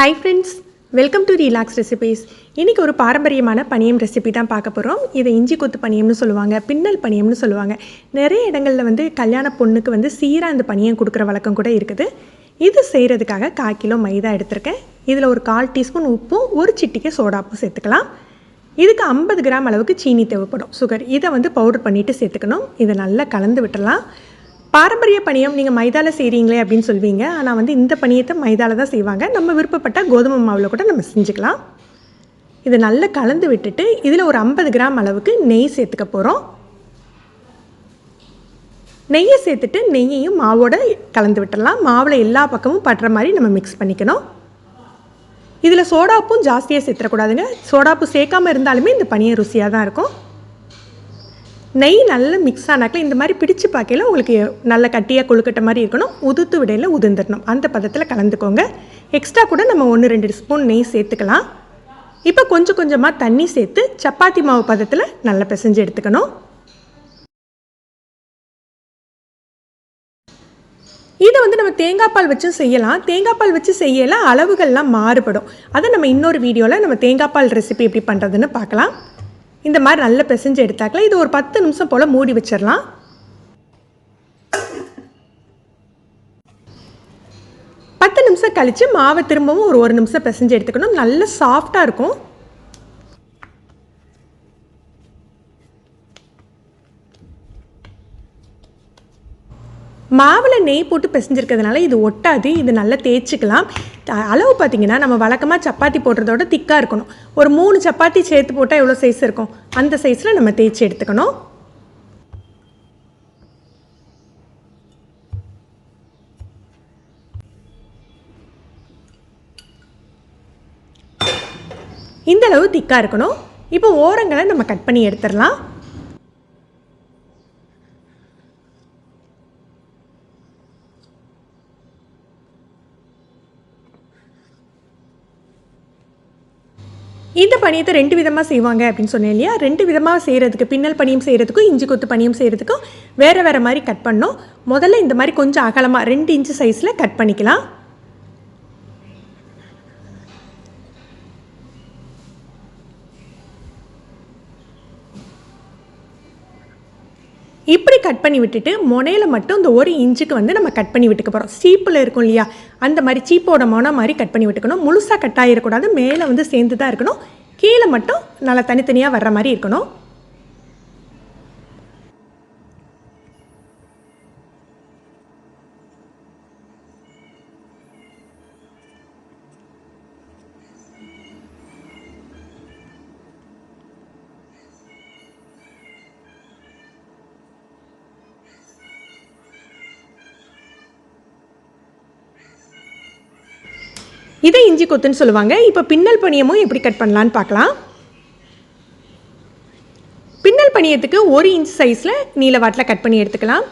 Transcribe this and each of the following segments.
Hi friends welcome to relax recipes இன்றைக்கி ஒரு பாரம்பரியமான பணியம் ரெசிபி தான் பார்க்க போகிறோம் இதை இஞ்சி கொத்து பணியம்னு சொல்லுவாங்க பின்னல் பணியம்னு சொல்லுவாங்க. நிறைய இடங்களில் வந்து கல்யாண பொண்ணுக்கு வந்து சீராக அந்த பணியம் கொடுக்குற வழக்கம் கூட இருக்குது. இது செய்கிறதுக்காக கால் கிலோ மைதா எடுத்திருக்கேன். இதில் ஒரு கால் டீஸ்பூன் உப்பும் ஒரு சிட்டிக்கு சோடாப்பும் சேர்த்துக்கலாம். இதுக்கு ஐம்பது கிராம் அளவுக்கு சீனி தேவைப்படும். சுகர் இதை வந்து பவுடர் பண்ணிவிட்டு சேர்த்துக்கணும். இதை நல்லா கலந்து விட்டுலாம் பாரம்பரிய பணியம் நீங்கள் மைதாவில் செய்கிறீங்களே அப்படின்னு சொல்வீங்க. ஆனால் வந்து இந்த பணியத்தை மைதாவில் தான் செய்வாங்க. நம்ம விருப்பப்பட்ட கோதுமை மாவில் கூட நம்ம செஞ்சுக்கலாம். இதை நல்லா கலந்து விட்டுட்டு இதில் ஒரு ஐம்பது கிராம் அளவுக்கு நெய் சேர்த்துக்க போகிறோம் நெய்யை சேர்த்துட்டு நெய்யையும் மாவோட கலந்து விட்டுடலாம் மாவில் எல்லா பக்கமும் படுற மாதிரி நம்ம மிக்ஸ் பண்ணிக்கணும். இதில் சோடாப்பும் ஜாஸ்தியாக சேர்த்துடக்கூடாதுங்க சோடாப்பு சேர்க்காம இருந்தாலுமே இந்த பனியை ருசியாக தான் இருக்கும். நெய் நல்லா மிக்ஸ் ஆனாக்கில் இந்த மாதிரி பிடிச்சு பார்க்கையில உங்களுக்கு நல்ல கட்டியாக கொழுக்கட்டை மாதிரி இருக்கணும். உதுத்து விடையில் உதிர்ந்துடணும் அந்த பதத்தில் கலந்துக்கோங்க. எக்ஸ்ட்ரா கூட நம்ம ஒன்று ரெண்டு ஸ்பூன் நெய் சேர்த்துக்கலாம். இப்போ கொஞ்சம் கொஞ்சமாக தண்ணி சேர்த்து சப்பாத்தி மாவு பதத்தில் நல்லா பிசைஞ்சு எடுத்துக்கணும். இதை வந்து நம்ம தேங்காய் பால் வச்சும் செய்யலாம். தேங்காய் பால் வச்சு செய்யலாம் அளவுகள்லாம் மாறுபடும். அதை நம்ம இன்னொரு வீடியோவில் நம்ம தேங்காய் பால் ரெசிபி எப்படி பண்ணுறதுன்னு பார்க்கலாம். இந்த மாதிரி நல்லா பிசைஞ்சு எடுத்தாக்கலாம். இது ஒரு பத்து நிமிஷம் போல் மூடி வச்சிடலாம். பத்து நிமிஷம் கழித்து மாவை திரும்பவும் ஒரு ஒரு நிமிஷம் பிசைஞ்சு எடுத்துக்கணும். நல்ல சாஃப்டாக இருக்கும். மாவில் நெய் போட்டு பிசைஞ்சிருக்கிறதுனால இது ஒட்டாது இது நல்லா தேய்ச்சிக்கலாம். அளவு பார்த்தீங்கன்னா நம்ம வழக்கமாக சப்பாத்தி போடுறதோட திக்காக இருக்கணும். ஒரு மூணு சப்பாத்தி சேர்த்து போட்டால் எவ்வளோ சைஸ் இருக்கும்? அந்த சைஸில் நம்ம தேய்ச்சி எடுத்துக்கணும். இந்த அளவு திக்காக இருக்கணும். இப்போ ஓரங்களை நம்ம கட் பண்ணி எடுத்துடலாம். இந்த பணியத்தை ரெண்டு விதமாக செய்வாங்க அப்படின்னு சொன்னேன் இல்லையா? ரெண்டு விதமாக செய்கிறதுக்கு பின்னல் பணியும் செய்கிறதுக்கும் இஞ்சி கொத்து பணியும் செய்கிறதுக்கும் வேறு வேறு மாதிரி கட் பண்ணோம் முதல்ல இந்த மாதிரி கொஞ்சம் அகலமாக ரெண்டு இன்ச்சு சைஸில் கட் பண்ணிக்கலாம். இப்படி கட் பண்ணி விட்டுட்டு முனையில் மட்டும் இந்த ஒரு இன்ச்சுக்கு வந்து நம்ம கட் பண்ணி விட்டுக்க போகிறோம் சீப்பில் இருக்கும் இல்லையா? அந்த மாதிரி சீப்போட மொன மாதிரி கட் பண்ணி விட்டுக்கணும். முழுசாக கட் ஆகிடக்கூடாது மேலே வந்து சேர்ந்து தான் இருக்கணும். கீழே மட்டும் நல்லா தனித்தனியாக வர்ற மாதிரி இருக்கணும். இதை இஞ்சி கொத்துன்னு சொல்லுவாங்க. இப்போ பின்னல் பணியமும் எப்படி கட் பண்ணலான்னு பார்க்கலாம். பின்னல் பணியத்துக்கு ஒரு இன்ச் சைஸில் நீளவாட்டில் கட் பண்ணி எடுத்துக்கலாம்.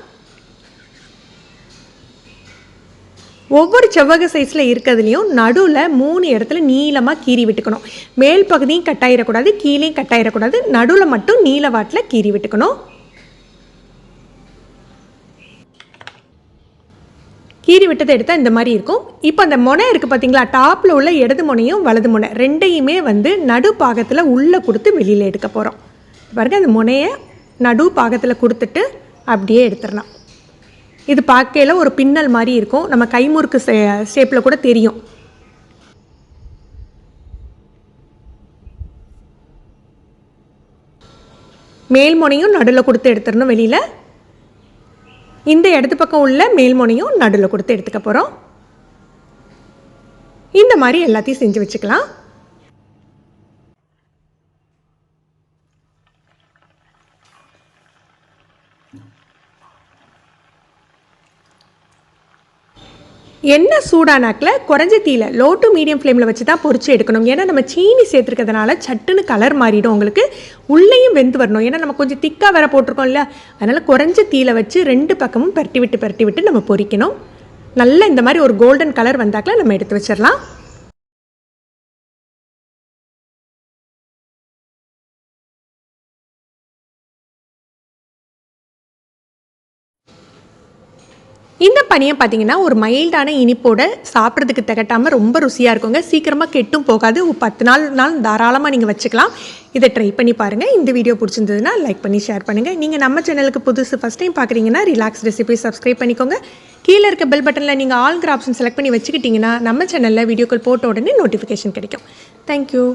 ஒவ்வொரு செவ்வக சைஸில் இருக்கிறதுலையும் நடுவில் மூணு இடத்துல நீளமாக கீறி விட்டுக்கணும். மேல் பகுதியும் கட்டாயிடக்கூடாது கீழேயும் கட்டாயிடக்கூடாது நடுவில் மட்டும் நீளவாட்டில் கீறி விட்டுக்கணும். கீறி விட்டதை எடுத்தால் இந்த மாதிரி இருக்கும். இப்போ அந்த முனை இருக்குது பார்த்தீங்களா டாப்பில் உள்ள இடது முனையும் வலது முனை ரெண்டையுமே வந்து நடு பாகத்தில் உள்ளே கொடுத்து வெளியில் எடுக்க போகிறோம் பாருங்க அந்த முனையை நடு பாகத்தில் கொடுத்துட்டு அப்படியே எடுத்துடலாம். இது பார்க்கையில் ஒரு பின்னல் மாதிரி இருக்கும். நம்ம கைமுறுக்கு ஷேப்பில் கூட தெரியும். மேல் முனையும் நடுவில் கொடுத்து எடுத்துடணும் வெளியில். இந்த இடது பக்கம் உள்ள மேல்முனையும் நடுவில் கொடுத்து எடுத்துக்க போகிறோம் இந்த மாதிரி எல்லாத்தையும் செஞ்சு வச்சுக்கலாம். எண்ணெய் சூடானாக்கில்? குறைஞ்ச தீயில் லோ டு மீடியம் ஃப்ளேமில் வச்சு தான் பொறிச்சு எடுக்கணும். ஏன்னா நம்ம சீனி சேர்த்துருக்கிறதுனால சட்டுன்னு கலர் மாறிடும் உங்களுக்கு. உள்ளேயும் வெந்து வரணும். ஏன்னா நம்ம கொஞ்சம் திக்காக வேற போட்டிருக்கோம் அதனால் குறைஞ்ச தீயில் வச்சு ரெண்டு பக்கமும் பரட்டி விட்டு பரட்டி விட்டு நம்ம பொரிக்கணும். நல்லா இந்த மாதிரி ஒரு கோல்டன் கலர் வந்தாக்கில் நம்ம எடுத்து வச்சிடலாம். இந்த பனியை பார்த்தீங்கன்னா ஒரு மைல்டான இனிப்போட சாப்பிட்றதுக்கு திகட்டாமல் ரொம்ப ருசியாக இருக்குங்க. சீக்கிரமாக கெட்டும் போகாது. பத்து நாள் நாள் தாராளமாக நீங்கள் வச்சுக்கலாம். இதை ட்ரை பண்ணி பாருங்கள் இந்த வீடியோ பிடிச்சிருந்ததுன்னா லைக் பண்ணி ஷேர் பண்ணுங்கள் நீங்கள் நம்ம சேனலுக்கு புதுசு ஃபஸ்ட் டைம் பார்க்குறீங்கன்னா ரிலாக்ஸ் ரெசிபி சப்ஸ்கிரைப் பண்ணிக்கோங்க. கீழே இருக்க பெல் பட்டனில் நீங்கள் ஆல்கிற ஆப்ஷன் செலக்ட் பண்ணி வச்சுக்கிட்டிங்கன்னா நம்ம சேனலில் வீடியோக்கள் போட்ட உடனே நோட்டிஃபிகேஷன் கிடைக்கும். தேங்க்யூ